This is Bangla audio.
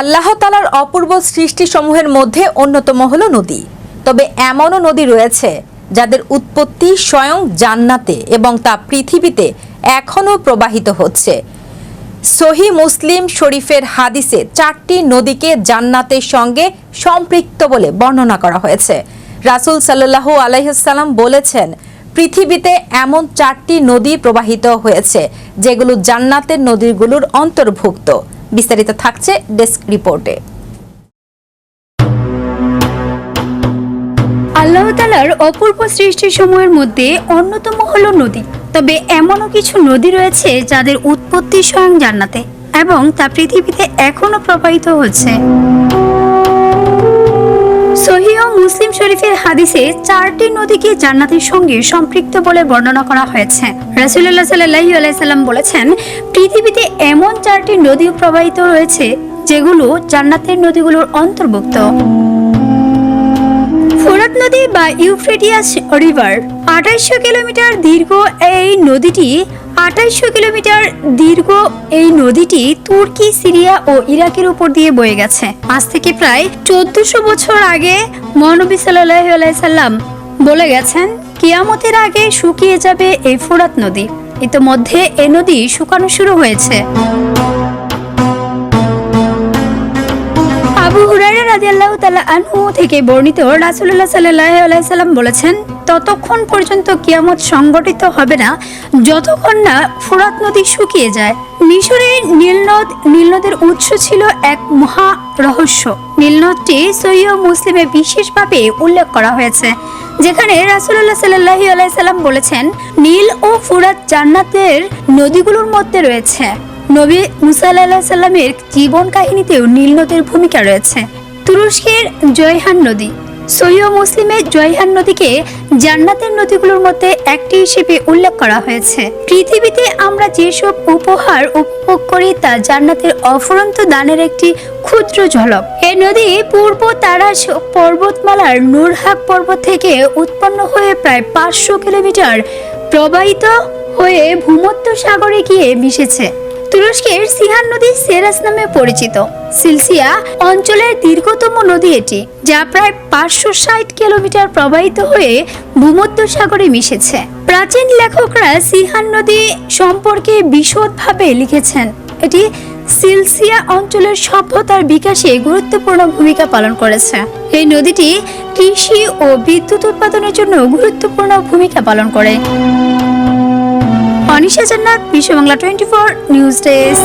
আল্লাহ তালার অপূর্ব সৃষ্টিসমূহের মধ্যে অন্যতম হলো নদী। তবে এমনও নদী রয়েছে যাদের উৎপত্তি স্বয়ং জান্নাতে এবং তা পৃথিবীতে এখনও প্রবাহিত হচ্ছে। সহি মুসলিম শরীফের হাদিসে চারটি নদীকে জান্নাতের সঙ্গে সম্পৃক্ত বলে বর্ণনা করা হয়েছে। রাসূল সাল্লাহ আলাইসাল্লাম বলেছেন, পৃথিবীতে এমন চারটি নদী প্রবাহিত হয়েছে যেগুলো জান্নাতের নদীগুলোর অন্তর্ভুক্ত। বিস্তারিত থাকছে ডেস্ক রিপোর্টে। আল্লাহ তালার অপূর্ব সৃষ্টি সময়ের মধ্যে অন্যতম হলো নদী। তবে এমনও কিছু নদী রয়েছে যাদের উৎপত্তি স্বয়ং জান্নাতে এবং তা পৃথিবীতে এখনও প্রবাহিত হচ্ছে। সহিহ মুসলিম শরীফের হাদিসে চারটি নদীকে জান্নাতের সঙ্গে সম্পৃক্ত বলে বর্ণনা করা হয়েছে। রাসুল্লাহ সাল্লাহ আলাইসাল্লাম বলেছেন, পৃথিবীতে চারটি নদী প্রবাহিত রয়েছে, যেগুলো জান্নাতের নদীগুলোর অন্তর্ভুক্ত। ফোরাত নদী বা ইউফ্রেটিয়াস রিভার আঠাইশশো কিলোমিটার দীর্ঘ এই নদীটি, আঠাইশশো কিলোমিটার দীর্ঘ এই নদীটি তুর্কি, সিরিয়া ও ইরাকের উপর দিয়ে বয়ে গেছে। আজ থেকে প্রায় চোদ্দশো বছর আগে মহানবী সাল্লাহ সাল্লাম বলে গেছেন, কিয়ামতের আগে শুকিয়ে যাবে এই ফোরাত নদী। ইতোমধ্যে এ নদী শুকানো শুরু হয়েছে। তাআলা আনহু থেকে বর্ণিত রাসূলুল্লাহ সাল্লাল্লাহু আলাইহি সাল্লাম বলেছেন, ততক্ষণ পর্যন্ত কিয়ামত সংগঠিত হবে না। যতক্ষণ না ফোরাত নদী শুকিয়ে যায়। মিশরের নীলনদ নীলনদের উৎস ছিল এক মহা রহস্য। নীলনদটি সহিহ মুসলিমে বিশেষভাবে উল্লেখ করা হয়েছে, যেখানে রাসূলুল্লাহ সাল্লাল্লাহু আলাইহি সাল্লাম বলেছেন, নীল ও ফুরাত জান্নাতের নদীগুলোর মধ্যে রয়েছে। নবী মুসা আল্লাহ সাল্লামের জীবন কাহিনীতেও নীল নদের ভূমিকা রয়েছে। তুরস্কের জয়হান নদী। সৈয় মুসলিমের জয়হান নদীকে জান্নাতের নদীগুলোর মধ্যে একটি হিসেবে উল্লেখ করা হয়েছে। পৃথিবীতে আমরা যেসব উপহার উপভোগ করি তা জান্নাতের অফুরন্ত দানের একটি ক্ষুদ্র ঝলক। এই নদী পূর্ব তারাস পর্বতমালার নুরহাক পর্বত থেকে উৎপন্ন হয়ে প্রায় পাঁচশো কিলোমিটার প্রবাহিত হয়ে ভূমধ্য সাগরে গিয়ে মিশেছে। তুরস্কের সিহান নদী সেরাস নামে পরিচিত। সিলসিয়া অঞ্চলের দীর্ঘতম নদী এটি, যা প্রায় পাঁচশো ষাট কিলোমিটার প্রবাহিত হয়ে ভূমধ্য সাগরে মিশেছে। প্রাচীন লেখকরা সিহান নদী সম্পর্কে বিশদভাবে লিখেছেন। এটি সিলসিয়া অঞ্চলের সভ্যতার বিকাশে গুরুত্বপূর্ণ ভূমিকা পালন করেছে। এই নদীটি কৃষি ও বিদ্যুৎ উৎপাদনের জন্য গুরুত্বপূর্ণ ভূমিকা পালন করে। Anisha Jannat Biswa Bangla twenty four news desk.